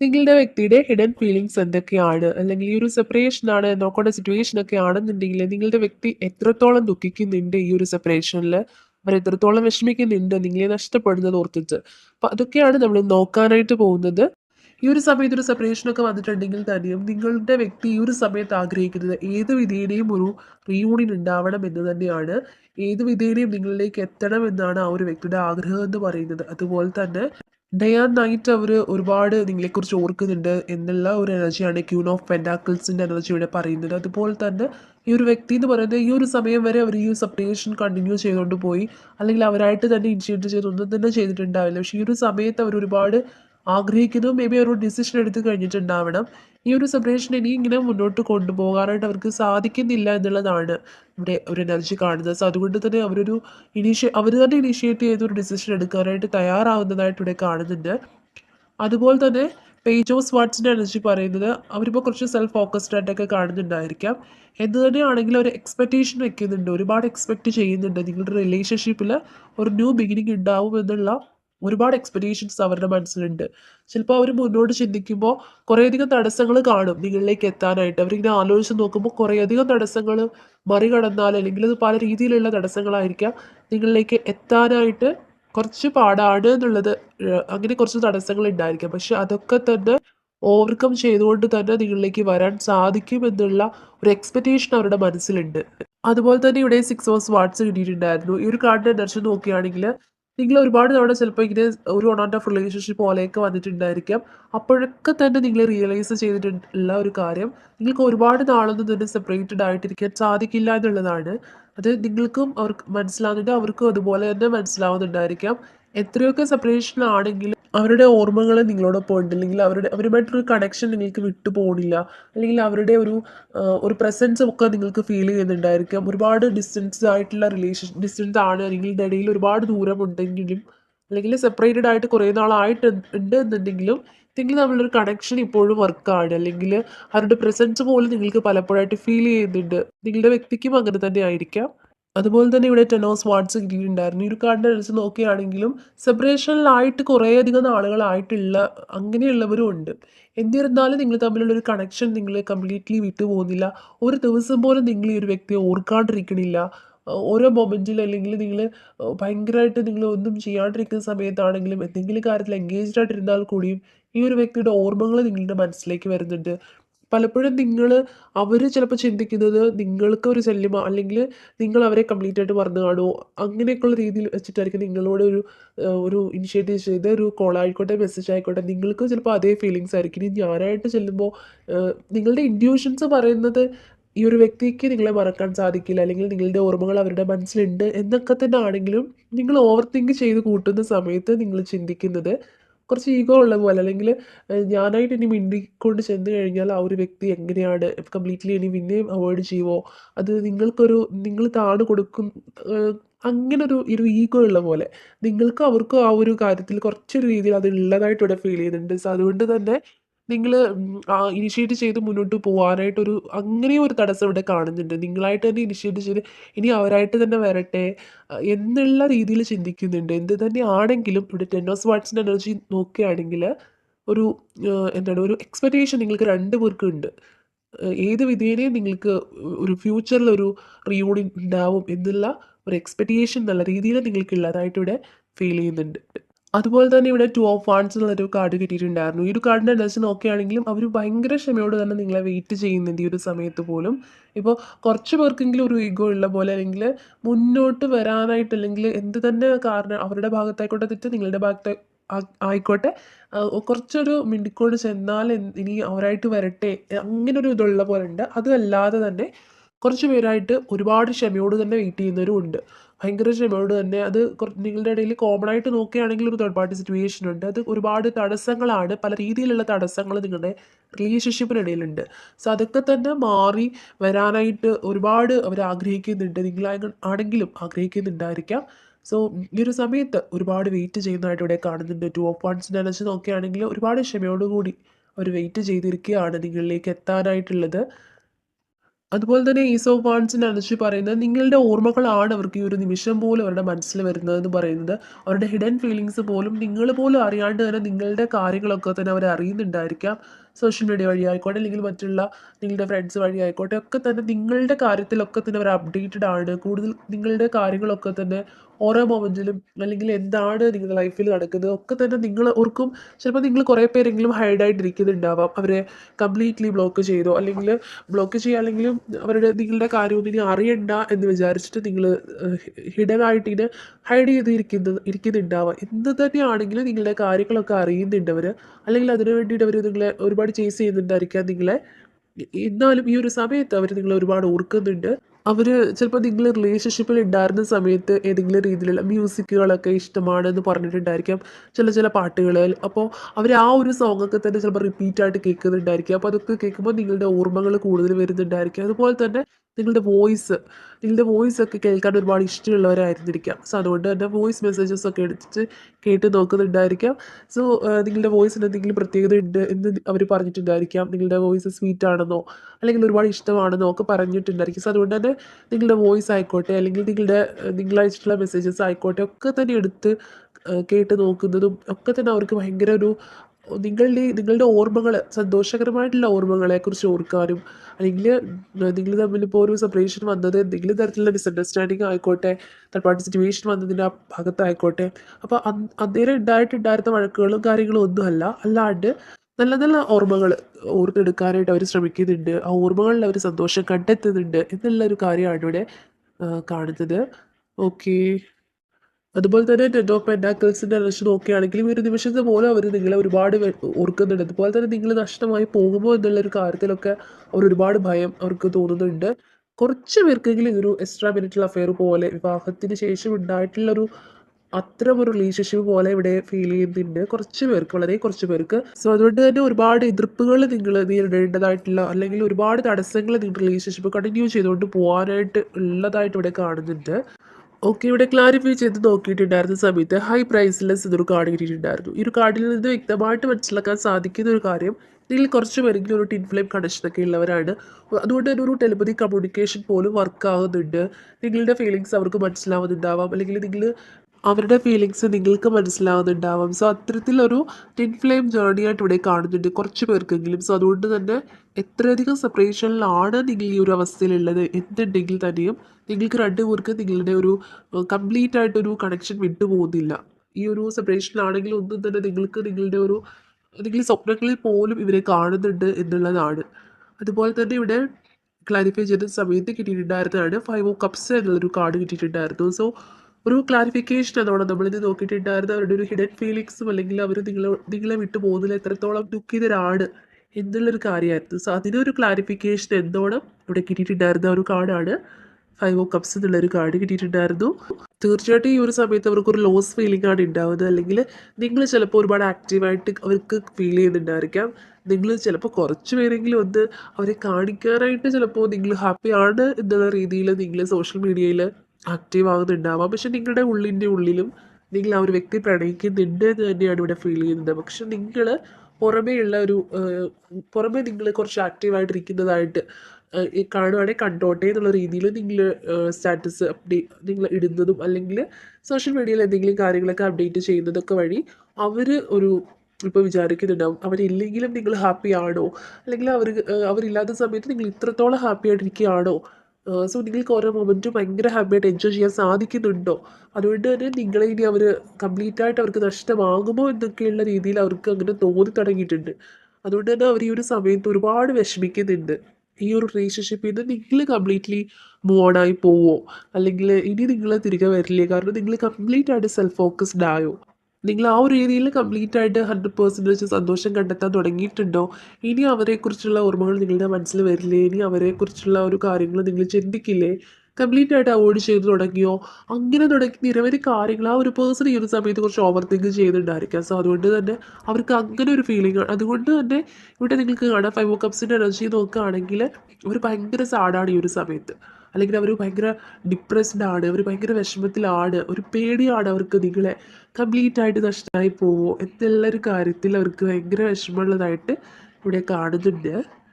നിങ്ങളുടെ വ്യക്തിയുടെ hidden feelings എന്തൊക്കെയാണ്? അല്ലെങ്കിൽ ഈ ഒരു സെപ്പറേഷൻ ആണ് നോക്കേണ്ട സിറ്റുവേഷൻ ഒക്കെ ആണെന്നുണ്ടെങ്കിൽ നിങ്ങളുടെ വ്യക്തി എത്രത്തോളം ദുഃഖിക്കുന്നുണ്ട് ഈ ഒരു സെപ്പറേഷനിൽ അവർ എത്രത്തോളം വിഷമിക്കുന്നുണ്ട്? നിങ്ങളെ നഷ്ടപ്പെടുന്നത് ഓർത്തിട്ട്. അപ്പൊ അതൊക്കെയാണ് നമ്മൾ നോക്കാനായിട്ട് പോകുന്നത്. ഈ ഒരു സമയത്ത് ഒരു സെപ്പറേഷൻ ഒക്കെ വന്നിട്ടുണ്ടെങ്കിൽ തന്നെയും നിങ്ങളുടെ വ്യക്തി ഈ ഒരു സമയത്ത് ആഗ്രഹിക്കുന്നത് ഏത് വിധേനയും ഒരു റീയൂണിയൻ ഉണ്ടാവണം എന്ന് തന്നെയാണ്. ഏത് വിധേനയും നിങ്ങളിലേക്ക് എത്തണം എന്നാണ് ആ ഒരു വ്യക്തിയുടെ ആഗ്രഹം എന്ന് പറയുന്നത്. അതുപോലെ തന്നെ ഡേ ആൻഡ് നൈറ്റ് അവർ ഒരുപാട് നിങ്ങളെക്കുറിച്ച് ഓർക്കുന്നുണ്ട് എന്നുള്ള ഒരു എനർജിയാണ് ക്യൂൺ ഓഫ് പെൻഡാക്കിൾസിന്റെ എനർജി ഇവിടെ പറയുന്നത്. അതുപോലെ തന്നെ ഈ ഒരു വ്യക്തി എന്ന് പറയുന്നത് ഈ ഒരു സമയം വരെ അവർ ഈ ഒരു സെപ്പറേഷൻ കണ്ടിന്യൂ ചെയ്തുകൊണ്ട് പോയി. അല്ലെങ്കിൽ അവരായിട്ട് തന്നെ ഇനിഷ്യേറ്റ് ചെയ്ത് ഒന്നും തന്നെ ചെയ്തിട്ടുണ്ടാവില്ല. പക്ഷേ ഈ ഒരു സമയത്ത് അവർ ഒരുപാട് ആഗ്രഹിക്കുന്നു. മേ ബി ഒരു ഡിസിഷൻ എടുത്ത് കഴിഞ്ഞിട്ടുണ്ടാവണം. ഈ ഒരു സെപ്പറേഷൻ ഇനി ഇങ്ങനെ മുന്നോട്ട് കൊണ്ടുപോകാനായിട്ട് അവർക്ക് സാധിക്കുന്നില്ല എന്നുള്ളതാണ് ഇവിടെ ഒരു എനർജി കാണുന്നത്. അതുകൊണ്ട് തന്നെ അവരൊരു ഇനീഷ്യ അവർ തന്നെ ഇനീഷ്യേറ്റ് ചെയ്ത് ഒരു ഡിസിഷൻ എടുക്കാനായിട്ട് തയ്യാറാവുന്നതായിട്ട് ഇവിടെ കാണുന്നുണ്ട്. അതുപോലെ തന്നെ പേജ് ഓഫ് സ്വാർട്സിന്റെ എനർജി പറയുന്നത് അവരിപ്പോൾ കുറച്ച് സെൽഫ് ഫോക്കസ്ഡ് ആയിട്ടൊക്കെ കാണുന്നുണ്ടായിരിക്കാം. എന്ത് തന്നെയാണെങ്കിൽ ഒരു എക്സ്പെക്റ്റേഷൻ വെക്കുന്നുണ്ട്. ഒരുപാട് എക്സ്പെക്റ്റ് ചെയ്യുന്നുണ്ട്. നിങ്ങളുടെ റിലേഷൻഷിപ്പിൽ ഒരു ന്യൂ ബിഗിനിങ് ഉണ്ടാവും എന്നുള്ള ഒരുപാട് എക്സ്പെക്റ്റേഷൻസ് അവരുടെ മനസ്സിലുണ്ട്. ചിലപ്പോൾ അവർ മുന്നോട്ട് ചിന്തിക്കുമ്പോൾ കുറേയധികം തടസ്സങ്ങൾ കാണും നിങ്ങളിലേക്ക് എത്താനായിട്ട്. അവരിങ്ങനെ ആലോചിച്ച് നോക്കുമ്പോൾ കുറേയധികം തടസ്സങ്ങൾ മറികടന്നാൽ അല്ലെങ്കിൽ അത് പല രീതിയിലുള്ള തടസ്സങ്ങളായിരിക്കാം നിങ്ങളിലേക്ക് എത്താനായിട്ട് കുറച്ച് പാടാണ് എന്നുള്ളത് അങ്ങനെ കുറച്ച് തടസ്സങ്ങൾ ഉണ്ടായിരിക്കാം. പക്ഷെ അതൊക്കെ തന്നെ ഓവർകം ചെയ്തുകൊണ്ട് തന്നെ നിങ്ങളിലേക്ക് വരാൻ സാധിക്കും എന്നുള്ള ഒരു എക്സ്പെക്റ്റേഷൻ അവരുടെ മനസ്സിലുണ്ട്. അതുപോലെ തന്നെ ഇവിടെ സിക്സ് മന്ത്സ് വാട്സ് കിട്ടിയിട്ടുണ്ടായിരുന്നു. ഈ ഒരു കാർഡിന്റെ എനർജി നോക്കുകയാണെങ്കിൽ നിങ്ങൾ ഒരുപാട് തവണ ചിലപ്പോൾ ഇങ്ങനെ ഒരു വൺ ആൻഡ് ഓഫ് റിലേഷൻഷിപ്പ് പോലെയൊക്കെ വന്നിട്ടുണ്ടായിരിക്കാം. അപ്പോഴൊക്കെ തന്നെ നിങ്ങൾ റിയലൈസ് ചെയ്തിട്ടുള്ള ഒരു കാര്യം നിങ്ങൾക്ക് ഒരുപാട് നാളൊന്നും തന്നെ സെപ്പറേറ്റഡ് ആയിട്ടിരിക്കാൻ സാധിക്കില്ല എന്നുള്ളതാണ്. അത് നിങ്ങൾക്കും അവർക്ക് മനസ്സിലാവുന്നുണ്ട് അവർക്കും അതുപോലെ തന്നെ മനസ്സിലാവുന്നുണ്ടായിരിക്കാം. എത്രയൊക്കെ സെപ്പറേഷനിലാണെങ്കിലും അവരുടെ ഓർമ്മകൾ നിങ്ങളോടൊപ്പം ഉണ്ട്. അല്ലെങ്കിൽ അവരുടെ അവരുമായിട്ടൊരു കണക്ഷൻ നിങ്ങൾക്ക് വിട്ടു പോകണില്ല അല്ലെങ്കിൽ അവരുടെ ഒരു ഒരു പ്രസൻസ് ഒക്കെ നിങ്ങൾക്ക് ഫീൽ ചെയ്യുന്നുണ്ടായിരിക്കാം. ഒരുപാട് ഡിസ്റ്റൻസ് ആയിട്ടുള്ള റിലേഷൻ ഡിസ്റ്റൻസ് ആണ്. അല്ലെങ്കിൽ ഇടയിൽ ഒരുപാട് ദൂരം ഉണ്ടെങ്കിലും അല്ലെങ്കിൽ സെപ്പറേറ്റഡ് ആയിട്ട് കുറേ നാളായിട്ട് ഉണ്ട് എന്നുണ്ടെങ്കിലും നിങ്ങൾ തമ്മിലൊരു കണക്ഷൻ ഇപ്പോഴും വർക്കാണ് അല്ലെങ്കിൽ അവരുടെ പ്രസൻസ് പോലും നിങ്ങൾക്ക് പലപ്പോഴായിട്ട് ഫീൽ ചെയ്യുന്നുണ്ട്. നിങ്ങളുടെ വ്യക്തിക്കും അങ്ങനെ തന്നെ ആയിരിക്കാം. അതുപോലെ തന്നെ ഇവിടെ ടെനോസ് വാട്സ് കിട്ടിയിട്ടുണ്ടായിരുന്നു. ഈ ഒരു കാർഡിന്റെ വെച്ച് നോക്കുകയാണെങ്കിലും സെപ്പറേഷനിലായിട്ട് കുറേയധികം നാളുകളായിട്ടുള്ള അങ്ങനെയുള്ളവരും ഉണ്ട്. എന്നിരുന്നാലും നിങ്ങൾ തമ്മിലുള്ള ഒരു കണക്ഷൻ നിങ്ങൾ കംപ്ലീറ്റ്ലി വിട്ടുപോകുന്നില്ല ഒരു ദിവസം പോലും നിങ്ങൾ ഈ ഒരു വ്യക്തിയെ ഓർക്കാണ്ടിരിക്കണില്ല. ഓരോ മൊമെന്റിൽ അല്ലെങ്കിൽ നിങ്ങൾ ഭയങ്കരമായിട്ട് നിങ്ങൾ ഒന്നും ചെയ്യാണ്ടിരിക്കുന്ന സമയത്താണെങ്കിലും എന്തെങ്കിലും കാര്യത്തിൽ എൻഗേജ്ഡ് ആയിട്ടിരുന്നാൽ കൂടിയും ഈ ഒരു വ്യക്തിയുടെ ഓർമ്മകൾ നിങ്ങളുടെ മനസ്സിലേക്ക് വരുന്നുണ്ട്. പലപ്പോഴും നിങ്ങൾ അവർ ചിലപ്പോൾ ചിന്തിക്കുന്നത് നിങ്ങൾക്ക് ഒരു ശല്യമോ അല്ലെങ്കിൽ നിങ്ങൾ അവരെ കംപ്ലീറ്റ് ആയിട്ട് മറന്നു കാണുമോ അങ്ങനെയൊക്കെയുള്ള രീതിയിൽ വെച്ചിട്ടായിരിക്കും നിങ്ങളോട് ഒരു ഒരു ഇനിഷ്യേറ്റീവ് ചെയ്ത് ഒരു കോൾ ആയിക്കോട്ടെ മെസ്സേജ് ആയിക്കോട്ടെ നിങ്ങൾക്ക് ചിലപ്പോൾ അതേ ഫീലിങ്സ് ആയിരിക്കും. ഇനി ഞാനായിട്ട് ചെല്ലുമ്പോൾ നിങ്ങളുടെ ഇൻഡ്യൂഷൻസ് പറയുന്നത് ഈ ഒരു വ്യക്തിക്ക് നിങ്ങളെ മറക്കാൻ സാധിക്കില്ല അല്ലെങ്കിൽ നിങ്ങളുടെ ഓർമ്മകൾ അവരുടെ മനസ്സിലുണ്ട് എന്നൊക്കെ തന്നെ ആണെങ്കിലും നിങ്ങൾ ഓവർ തിങ്ക് ചെയ്ത് കൂട്ടുന്ന സമയത്ത് നിങ്ങൾ ചിന്തിക്കുന്നത് കുറച്ച് ഈഗോ ഉള്ള പോലെ. അല്ലെങ്കിൽ ഞാനായിട്ട് ഇനി മിണ്ടിക്കൊണ്ട് ചെന്ന് കഴിഞ്ഞാൽ ആ ഒരു വ്യക്തി എങ്ങനെയാണ് കംപ്ലീറ്റ്ലി ഇനി പിന്നെയും അവോയ്ഡ് ചെയ്യുമോ അത് നിങ്ങൾക്കൊരു നിങ്ങൾ താണ് കൊടുക്കും അങ്ങനൊരു ഒരു ഈഗോ ഉള്ള പോലെ. നിങ്ങൾക്കും അവർക്കും ആ ഒരു കാര്യത്തിൽ കുറച്ചൊരു രീതിയിൽ അത് ഉള്ളതായിട്ട് ഇവിടെ ഫീൽ ചെയ്യുന്നുണ്ട്. സോ അതുകൊണ്ട് തന്നെ നിങ്ങൾ ഇനിഷ്യേറ്റ് ചെയ്ത് മുന്നോട്ട് പോകാനായിട്ടൊരു അങ്ങനെയും ഒരു തടസ്സം ഇവിടെ കാണുന്നുണ്ട്. നിങ്ങളായിട്ട് തന്നെ ഇനിഷ്യേറ്റ് ചെയ്ത് ഇനി അവരായിട്ട് തന്നെ വരട്ടെ എന്നുള്ള രീതിയിൽ ചിന്തിക്കുന്നുണ്ട്. എന്ത് തന്നെ ആണെങ്കിലും ഇവിടെ ഓഫ് വാട്സിന്റെ എനർജി നോക്കുകയാണെങ്കിൽ ഒരു എന്താണ് ഒരു എക്സ്പെക്റ്റേഷൻ നിങ്ങൾക്ക് രണ്ട് പേർക്കും ഉണ്ട്. ഏത് വിധേനയും നിങ്ങൾക്ക് ഒരു ഫ്യൂച്ചറിൽ ഒരു റിയൂണിയൻ ഉണ്ടാവും എന്നുള്ള ഒരു എക്സ്പെക്റ്റേഷൻ നല്ല രീതിയിൽ നിങ്ങൾക്ക് ഉള്ളതായിട്ട് ഇവിടെ ഫീൽ ചെയ്യുന്നുണ്ട്. അതുപോലെ തന്നെ ഇവിടെ ടു ഓഫ് വാൺസ് എന്നുള്ളൊരു കാർഡ് കിട്ടിയിട്ടുണ്ടായിരുന്നു. ഈ ഒരു കാർഡിന്റെ എനർജി നോക്കുകയാണെങ്കിലും അവർ ഭയങ്കര ക്ഷമയോട് തന്നെ നിങ്ങളെ വെയിറ്റ് ചെയ്യുന്നുണ്ട് ഈ ഒരു സമയത്ത് പോലും. ഇപ്പോൾ കുറച്ച് പേർക്കെങ്കിലും ഒരു ഈഗോ ഉള്ള പോലെ അല്ലെങ്കിൽ മുന്നോട്ട് വരാനായിട്ട് അല്ലെങ്കിൽ എന്ത് തന്നെ കാരണം അവരുടെ ഭാഗത്തായിക്കോട്ടെ തെറ്റ് നിങ്ങളുടെ ഭാഗത്തെ ആയിക്കോട്ടെ കുറച്ചൊരു മിണ്ടിക്കോട് ചെന്നാൽ ഇനി അവരായിട്ട് വരട്ടെ അങ്ങനെ ഒരു ഇതുള്ള പോലെ ഉണ്ട്. അതല്ലാതെ തന്നെ കുറച്ച് പേരായിട്ട് ഒരുപാട് ക്ഷമയോട് തന്നെ വെയിറ്റ് ചെയ്യുന്നവരും ഉണ്ട്. ഭയങ്കര ക്ഷമയോട് തന്നെ അത് നിങ്ങളുടെ ഇടയിൽ കോമൺ ആയിട്ട് നോക്കുകയാണെങ്കിൽ ഒരു തേർഡ് പാർട്ടി സിറ്റുവേഷൻ ഉണ്ട്. അത് ഒരുപാട് തടസ്സങ്ങളാണ്. പല രീതിയിലുള്ള തടസ്സങ്ങൾ നിങ്ങളുടെ റിലേഷൻഷിപ്പിനിടയിലുണ്ട് സോ അതൊക്കെ തന്നെ മാറി വരാനായിട്ട് ഒരുപാട് അവർ ആഗ്രഹിക്കുന്നുണ്ട്. നിങ്ങൾ ആണെങ്കിലും ആഗ്രഹിക്കുന്നുണ്ടായിരിക്കാം. സോ ഈ ഒരു സമയത്ത് ഒരുപാട് വെയിറ്റ് ചെയ്യുന്നതായിട്ട് ഇവിടെ കാണുന്നുണ്ട്. ടു ഓഫ് വൺസിന്റെ അനുസരിച്ച് നോക്കുകയാണെങ്കിൽ ഒരുപാട് ക്ഷമയോടുകൂടി അവർ വെയിറ്റ് ചെയ്തിരിക്കുകയാണ് നിങ്ങളിലേക്ക് എത്താനായിട്ടുള്ളത്. അതുപോലെ തന്നെ ഈസ് ഓഫ് വാൺസിന്റെ എനർജി പറയുന്നത് നിങ്ങളുടെ ഓർമ്മകളാണ് അവർക്ക് ഈ ഒരു നിമിഷം പോലും അവരുടെ മനസ്സിൽ വരുന്നതെന്ന് പറയുന്നത്. അവരുടെ ഹിഡൻ ഫീലിങ്സ് പോലും നിങ്ങൾ പോലും അറിയാണ്ട് തന്നെ നിങ്ങളുടെ കാര്യങ്ങളൊക്കെ തന്നെ അവർ അറിയുന്നുണ്ടായിരിക്കാം. സോഷ്യൽ മീഡിയ വഴി ആയിക്കോട്ടെ അല്ലെങ്കിൽ മറ്റുള്ള നിങ്ങളുടെ ഫ്രണ്ട്സ് വഴി ആയിക്കോട്ടെ ഒക്കെ തന്നെ നിങ്ങളുടെ കാര്യത്തിലൊക്കെ തന്നെ അവർ അപ്ഡേറ്റഡ് ആണ്. കൂടുതൽ നിങ്ങളുടെ കാര്യങ്ങളൊക്കെ തന്നെ ഓരോ മൊമെന്റിലും അല്ലെങ്കിൽ എന്താണ് നിങ്ങളുടെ ലൈഫിൽ നടക്കുന്നത് ഒക്കെ തന്നെ നിങ്ങൾ ഓർക്കും. ചിലപ്പോൾ നിങ്ങൾ കുറേ പേരെങ്കിലും ഹൈഡായിട്ടിരിക്കുന്നുണ്ടാവാം അവരെ കംപ്ലീറ്റ്ലി ബ്ലോക്ക് ചെയ്തോ അല്ലെങ്കിൽ ബ്ലോക്ക് ചെയ്യുക അല്ലെങ്കിൽ അവരുടെ നിങ്ങളുടെ കാര്യമൊന്നും ഇനി അറിയണ്ട എന്ന് വിചാരിച്ചിട്ട് നിങ്ങൾ ഹിഡൻ ആയിട്ട് ഇങ്ങനെ ഹൈഡ് ചെയ്ത് ഇരിക്കുന്ന ഇരിക്കുന്നുണ്ടാവാം. എന്ത് തന്നെയാണെങ്കിലും നിങ്ങളുടെ കാര്യങ്ങളൊക്കെ അറിയുന്നുണ്ട് അവർ അല്ലെങ്കിൽ അതിനു വേണ്ടിയിട്ട് അവർ നിങ്ങളെ ഒരുപാട് ചേസ് ചെയ്യുന്നുണ്ടായിരിക്കാം നിങ്ങളെ. എന്നാലും ഈ ഒരു സമയത്ത് അവർ നിങ്ങളെ ഒരുപാട് ഓർക്കുന്നുണ്ട്. അവർ ചിലപ്പോൾ നിങ്ങൾ റിലേഷൻഷിപ്പിൽ ഉണ്ടായിരുന്ന സമയത്ത് ഏതെങ്കിലും രീതിയിലുള്ള മ്യൂസിക്കുകളൊക്കെ ഇഷ്ടമാണെന്ന് പറഞ്ഞിട്ടുണ്ടായിരിക്കാം. ചില ചില പാട്ടുകൾ അപ്പോൾ അവർ ആ ഒരു സോങ്ങൊക്കെ തന്നെ ചിലപ്പോൾ റിപ്പീറ്റായിട്ട് കേൾക്കുന്നുണ്ടായിരിക്കും. അപ്പോൾ അതൊക്കെ കേൾക്കുമ്പോൾ നിങ്ങളുടെ ഓർമ്മകൾ കൂടുതൽ വരുന്നുണ്ടായിരിക്കും. അതുപോലെ തന്നെ നിങ്ങളുടെ വോയിസ് നിങ്ങളുടെ വോയിസ് ഒക്കെ കേൾക്കാൻ ഒരുപാട് ഇഷ്ടമുള്ളവരായിരുന്നിരിക്കാം. സോ അതുകൊണ്ട് തന്നെ വോയിസ് മെസ്സേജസ് ഒക്കെ എടുത്തിട്ട് കേട്ട് നോക്കുന്നുണ്ടായിരിക്കാം. സോ നിങ്ങളുടെ വോയിസിന് എന്തെങ്കിലും പ്രത്യേകത ഉണ്ട് എന്ന് അവർ പറഞ്ഞിട്ടുണ്ടായിരിക്കാം. നിങ്ങളുടെ വോയിസ് സ്വീറ്റ് ആണെന്നോ അല്ലെങ്കിൽ ഒരുപാട് ഇഷ്ടമാണെന്നോ ഒക്കെ പറഞ്ഞിട്ടുണ്ടായിരിക്കും. സോ അതുകൊണ്ട് തന്നെ നിങ്ങളുടെ വോയിസ് ആയിക്കോട്ടെ അല്ലെങ്കിൽ നിങ്ങളുടെ നിങ്ങളയച്ചിട്ടുള്ള മെസ്സേജസ് ആയിക്കോട്ടെ ഒക്കെ തന്നെ എടുത്ത് കേട്ട് നോക്കുന്നതും ഒക്കെ തന്നെ അവർക്ക് ഭയങ്കര ഒരു നിങ്ങളുടെ നിങ്ങളുടെ ഓർമ്മകൾ സന്തോഷകരമായിട്ടുള്ള ഓർമ്മകളെക്കുറിച്ച് ഓർക്കാനും അല്ലെങ്കിൽ നിങ്ങൾ തമ്മിൽ ഇപ്പോൾ ഒരു സെപ്പറേഷൻ വന്നത് എന്തെങ്കിലും തരത്തിലുള്ള മിസ്അണ്ടർസ്റ്റാൻഡിങ് ആയിക്കോട്ടെ തേർഡ് സിറ്റുവേഷൻ വന്നതിന്റെ ആ ഭാഗത്തായിക്കോട്ടെ അപ്പോൾ അന്നേരം ഉണ്ടായിട്ടുണ്ടായിരുന്ന വഴക്കുകളും കാര്യങ്ങളും ഒന്നുമല്ല. അല്ലാണ്ട് നല്ല നല്ല ഓർമ്മകൾ ഓർത്തെടുക്കാനായിട്ട് അവർ ശ്രമിക്കുന്നുണ്ട്. ആ ഓർമ്മകളിൽ അവർ സന്തോഷം കണ്ടെത്തുന്നുണ്ട് എന്നുള്ള ഒരു കാര്യമാണ് ഇവിടെ കാണുന്നത്. ഓക്കേ. അതുപോലെ തന്നെ ടെൻ ഓഫ് പെൻഡാക്കിൾസിന്റെ എനർജി നോക്കുകയാണെങ്കിൽ ഒരു നിമിഷത്തെ പോലും അവർ നിങ്ങളെ ഒരുപാട് ഓർക്കുന്നുണ്ട്. അതുപോലെ തന്നെ നിങ്ങൾ നഷ്ടമായി പോകുമ്പോൾ എന്നുള്ള ഒരു കാര്യത്തിലൊക്കെ അവർ ഒരുപാട് ഭയം അവർക്ക് തോന്നുന്നുണ്ട്. കുറച്ച് പേർക്കെങ്കിലും ഒരു എക്സ്ട്രാ മിനിറ്റുള്ള അഫെയർ പോലെ വിവാഹത്തിന് ശേഷം ഉണ്ടായിട്ടുള്ളൊരു അത്തരം ഒരു റിലേഷൻഷിപ്പ് പോലെ ഇവിടെ ഫീൽ ചെയ്യുന്നുണ്ട്. കുറച്ച് പേർക്ക് വളരെ കുറച്ച് പേർക്ക്. സോ അതുകൊണ്ട് തന്നെ ഒരുപാട് എതിർപ്പുകൾ നിങ്ങൾ നേരിടേണ്ടതായിട്ടുള്ള അല്ലെങ്കിൽ ഒരുപാട് തടസ്സങ്ങൾ നിങ്ങളുടെ റിലേഷൻഷിപ്പ് കണ്ടിന്യൂ ചെയ്തുകൊണ്ട് പോകാനായിട്ട് ഉള്ളതായിട്ട് ഇവിടെ കാണുന്നുണ്ട്. ഓക്കെ ഇവിടെ ക്ലാരിഫൈ ചെയ്ത് നോക്കിയിട്ടുണ്ടായിരുന്ന സമയത്ത് ഹൈ പ്രൈസ്ലെസ് എന്നൊരു കാർഡ് കിട്ടിയിട്ടുണ്ടായിരുന്നു. ഈ ഒരു കാർഡിൽ നിന്ന് വ്യക്തമായിട്ട് മനസ്സിലാക്കാൻ സാധിക്കുന്ന ഒരു കാര്യം ഇതിൽ കുറച്ച് പേരെങ്കിലും ഒരു ടിൻ ഫ്ലെയിം കണക്ഷനൊക്കെ ഉള്ളവരാണ്. അതുകൊണ്ട് തന്നെ ഒരു ടെലിപ്പതി കമ്മ്യൂണിക്കേഷൻ പോലും വർക്ക് ആകുന്നുണ്ട് നിങ്ങളുടെ ഫീലിങ്സ് അവർക്ക് മനസ്സിലാവുന്നുണ്ടാവാം. അല്ലെങ്കിൽ നിങ്ങൾ അവരുടെ ഫീലിങ്സ് നിങ്ങൾക്ക് മനസ്സിലാവുന്നുണ്ടാവാം. സോ അത്തരത്തിലൊരു ടിൻ ഫ്ലെയിം ജേർണി ആയിട്ട് ഇവിടെ കാണുന്നുണ്ട് കുറച്ച് പേർക്കെങ്കിലും സോ അതുകൊണ്ട് തന്നെ എത്രയധികം സെപ്പറേഷനിലാണ് നിങ്ങൾ ഈ ഒരു അവസ്ഥയിലുള്ളത് എന്തുണ്ടെങ്കിൽ തന്നെയും നിങ്ങൾക്ക് രണ്ട് പേർക്ക് നിങ്ങളുടെ ഒരു കംപ്ലീറ്റ് ആയിട്ടൊരു കണക്ഷൻ വിട്ടുപോകുന്നില്ല. ഈ ഒരു സെപ്പറേഷനിലാണെങ്കിൽ ഒന്നും തന്നെ നിങ്ങൾക്ക് നിങ്ങളുടെ ഒരു നിങ്ങൾ സ്വപ്നങ്ങളിൽ പോലും ഇവരെ കാണുന്നുണ്ട് എന്നുള്ളതാണ്. അതുപോലെ തന്നെ ഇവിടെ ക്ലാരിഫൈ ചെയ്ത സമയത്ത് കിട്ടിയിട്ടുണ്ടായിരുന്നതാണ് ഫൈവ് ഓ കപ്സ് എന്നുള്ളൊരു കാർഡ് കിട്ടിയിട്ടുണ്ടായിരുന്നു. സോ ഒരു ക്ലാരിഫിക്കേഷൻ എന്നോണം നമ്മളിത് നോക്കിയിട്ടുണ്ടായിരുന്നു അവരുടെ ഒരു ഹിഡൻ ഫീലിങ്സും അല്ലെങ്കിൽ അവർ നിങ്ങളെ നിങ്ങളെ വിട്ടു പോകുന്നതിൽ എത്രത്തോളം ദുഃഖിതരാണ് എന്നുള്ളൊരു കാര്യമായിരുന്നു. സോ അതിനൊരു ക്ലാരിഫിക്കേഷൻ എന്തോണം ഇവിടെ കിട്ടിയിട്ടുണ്ടായിരുന്ന ഒരു കാർഡാണ്. ഫൈവ് ഓ കപ്സ് എന്നുള്ളൊരു കാർഡ് കിട്ടിയിട്ടുണ്ടായിരുന്നു. തീർച്ചയായിട്ടും ഈ ഒരു സമയത്ത് അവർക്കൊരു ലോസ് ഫീലിംഗ് ആണ് ഉണ്ടാവുന്നത്. അല്ലെങ്കിൽ നിങ്ങൾ ചിലപ്പോൾ ഒരുപാട് ആക്റ്റീവായിട്ട് അവർക്ക് ഫീൽ ചെയ്യുന്നുണ്ടായിരിക്കാം. നിങ്ങൾ ചിലപ്പോൾ കുറച്ച് പേരെങ്കിലും ഒന്ന് അവരെ കാണിക്കാനായിട്ട് ചിലപ്പോൾ നിങ്ങൾ ഹാപ്പി ആണ് എന്നുള്ള രീതിയിൽ നിങ്ങൾ സോഷ്യൽ മീഡിയയിൽ ആക്റ്റീവ് ആകുന്നുണ്ടാവാം പക്ഷെ നിങ്ങളുടെ ഉള്ളിന്റെ ഉള്ളിലും നിങ്ങൾ ആ ഒരു വ്യക്തി പ്രണയിക്കുന്നുണ്ട് എന്ന് തന്നെയാണ് ഇവിടെ ഫീൽ ചെയ്യുന്നത്. പക്ഷെ നിങ്ങൾ പുറമേയുള്ള ഒരു പുറമേ നിങ്ങൾ കുറച്ച് ആക്റ്റീവായിട്ടിരിക്കുന്നതായിട്ട് കാണുവാണെങ്കിൽ കണ്ടോട്ടെ എന്നുള്ള രീതിയിൽ നിങ്ങൾ സ്റ്റാറ്റസ് അപ്ഡേറ്റ് നിങ്ങൾ ഇടുന്നതും അല്ലെങ്കിൽ സോഷ്യൽ മീഡിയയിൽ എന്തെങ്കിലും കാര്യങ്ങളൊക്കെ അപ്ഡേറ്റ് ചെയ്യുന്നതൊക്കെ വഴി അവർ ഒരു ഇപ്പോൾ വിചാരിക്കുന്നുണ്ടാവും. അവരില്ലെങ്കിലും നിങ്ങൾ ഹാപ്പി ആണോ? അല്ലെങ്കിൽ അവർ അവരില്ലാത്ത സമയത്ത് നിങ്ങൾ ഇത്രത്തോളം ഹാപ്പി ആയിട്ടിരിക്കുകയാണോ? സോ നിങ്ങൾക്ക് ഓരോ മൊമെന്റും ഭയങ്കര ഹാപ്പിയായിട്ട് എൻജോയ് ചെയ്യാൻ സാധിക്കുന്നുണ്ടോ? അതുകൊണ്ട് തന്നെ നിങ്ങളെ ഇനി അവർ കംപ്ലീറ്റ് ആയിട്ട് അവർക്ക് നഷ്ടമാകുമോ എന്നൊക്കെയുള്ള രീതിയിൽ അവർക്ക് അങ്ങനെ തോന്നി തുടങ്ങിയിട്ടുണ്ട്. അതുകൊണ്ട് തന്നെ അവർ ഈ ഒരു സമയത്ത് ഒരുപാട് വിഷമിക്കുന്നുണ്ട്. ഈ ഒരു റിലേഷൻഷിപ്പിൽ നിന്ന് നിങ്ങൾ കംപ്ലീറ്റ്ലി മൂവ് ഓൺ ആയി പോവോ? അല്ലെങ്കിൽ ഇനി നിങ്ങൾ തിരികെ വരില്ലേ? കാരണം നിങ്ങൾ കംപ്ലീറ്റ് ആയിട്ട് സെൽഫ് ഫോക്കസ്ഡ് ആയോ? നിങ്ങൾ ആ ഒരു രീതിയിൽ കംപ്ലീറ്റ് ആയിട്ട് ഹൺഡ്രഡ് പേഴ്സന്റ് വെച്ച് സന്തോഷം കണ്ടെത്താൻ തുടങ്ങിയിട്ടുണ്ടോ? ഇനി അവരെക്കുറിച്ചുള്ള ഓർമ്മകൾ നിങ്ങളുടെ മനസ്സിൽ വരില്ലേ? ഇനി അവരെക്കുറിച്ചുള്ള ഒരു കാര്യങ്ങൾ നിങ്ങൾ ചിന്തിക്കില്ലേ? കംപ്ലീറ്റ് ആയിട്ട് അവോയ്ഡ് ചെയ്ത് തുടങ്ങിയോ? അങ്ങനെ തുടങ്ങി നിരവധി കാര്യങ്ങൾ ആ ഒരു പേഴ്സൺ ഈ ഒരു സമയത്ത് കുറച്ച് ഓവർ തിങ്ക് ചെയ്യുന്നുണ്ടായിരിക്കാം. സോ അതുകൊണ്ട് തന്നെ അവർക്ക് അങ്ങനെ ഒരു ഫീലിംഗ് അതുകൊണ്ട് തന്നെ ഇവിടെ നിങ്ങൾക്ക് കാണാം. ഫൈവ് കപ്സിന്റെ എനർജി നോക്കുകയാണെങ്കിൽ അവർ ഭയങ്കര സാഡാണ് ഈ ഒരു സമയത്ത്. അല്ലെങ്കിൽ അവർ ഭയങ്കര ഡിപ്രസ്ഡ് ആണ് അവർ ഭയങ്കര വിഷമത്തിലാണ് ഒരു പേടിയാണ് അവർക്ക് നിങ്ങളെ കംപ്ലീറ്റ് ആയിട്ട് നഷ്ടമായി പോവോ എന്നുള്ള ഒരു കാര്യത്തിൽ അവർക്ക് ഭയങ്കര വിഷമമുള്ളതായിട്ട് ഇവിടെ കാണുന്നുണ്ട്.